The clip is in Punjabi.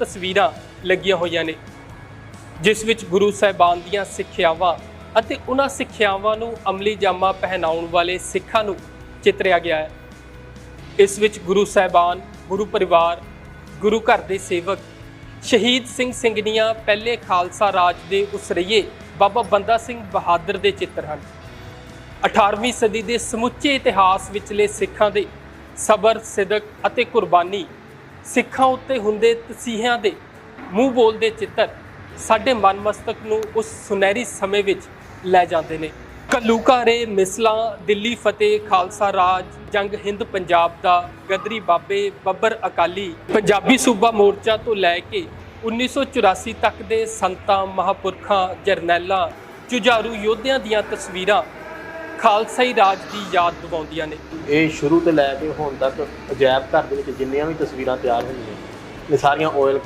ਤਸਵੀਰਾਂ ਲੱਗੀਆਂ ਹੋਈਆਂ ਨੇ, ਜਿਸ ਵਿੱਚ ਗੁਰੂ ਸਾਹਿਬਾਨ ਦੀਆਂ ਸਿੱਖਿਆਵਾਂ ਅਤੇ ਉਹਨਾਂ ਸਿੱਖਿਆਵਾਂ ਨੂੰ ਅਮਲੀ ਜਾਮਾ ਪਹਿਨਾਉਣ ਵਾਲੇ ਸਿੱਖਾਂ ਨੂੰ ਚਿਤਰਿਆ ਗਿਆ ਹੈ। ਇਸ ਵਿੱਚ ਗੁਰੂ ਸਾਹਿਬਾਨ, ਗੁਰੂ ਪਰਿਵਾਰ, ਗੁਰੂ ਘਰ ਦੇ ਸੇਵਕ, ਸ਼ਹੀਦ ਸਿੰਘ ਸਿੰਘਨੀਆਂ ਪਹਿਲੇ ਖਾਲਸਾ ਰਾਜ ਦੇ ਉਸਰਈਏ ਬਾਬਾ ਬੰਦਾ ਸਿੰਘ ਬਹਾਦਰ ਦੇ ਚਿੱਤਰ ਹਨ। 18ਵੀਂ ਸਦੀ ਦੇ ਸਮੁੱਚੇ ਇਤਿਹਾਸ ਵਿਚਲੇ ਸਿੱਖਾਂ ਦੇ ਸਬਰ, ਸਿਦਕ ਅਤੇ ਕੁਰਬਾਨੀ ਸਿੱਖਾਂ ਉੱਤੇ ਹੁੰਦੇ ਤਸੀਹਿਆਂ ਦੇ ਮੂੰਹ ਬੋਲਦੇ ਚਿੱਤਰ ਸਾਡੇ ਮਨਮਸਤਕ ਨੂੰ ਉਸ ਸੁਨਹਿਰੀ ਸਮੇਂ ਵਿੱਚ ਲੈ ਜਾਂਦੇ ਨੇ। ਕੱਲੂਕਾਰੇ ਮਿਸਲਾਂ, ਦਿੱਲੀ ਫਤਿਹ, ਖਾਲਸਾ ਰਾਜ, ਜੰਗ ਹਿੰਦ ਪੰਜਾਬ ਦਾ ਗਦਰੀ ਬਾਬੇ ਬੱਬਰ ਅਕਾਲੀ ਪੰਜਾਬੀ ਸੂਬਾ ਮੋਰਚਾ ਤੋਂ ਲੈ ਕੇ 1984 ਤੱਕ ਦੇ ਸੰਤਾਂ, ਮਹਾਪੁਰਖਾਂ, ਜਰਨੈਲਾਂ, ਜੁਝਾਰੂ ਯੋਧਿਆਂ ਦੀਆਂ ਤਸਵੀਰਾਂ ਖਾਲਸਾਈ ਰਾਜ ਦੀ ਯਾਦ ਦਿਵਾਉਂਦੀਆਂ ਨੇ। ਇਹ ਸ਼ੁਰੂ ਤੋਂ ਲੈ ਕੇ ਹੁਣ ਤੱਕ ਅਜਾਇਬ ਘਰ ਦੇ ਵਿੱਚ ਜਿੰਨੀਆਂ ਵੀ ਤਸਵੀਰਾਂ ਤਿਆਰ ਹੋਈਆਂ ਨੇ ਸਾਰੀਆਂ ਆਇਲ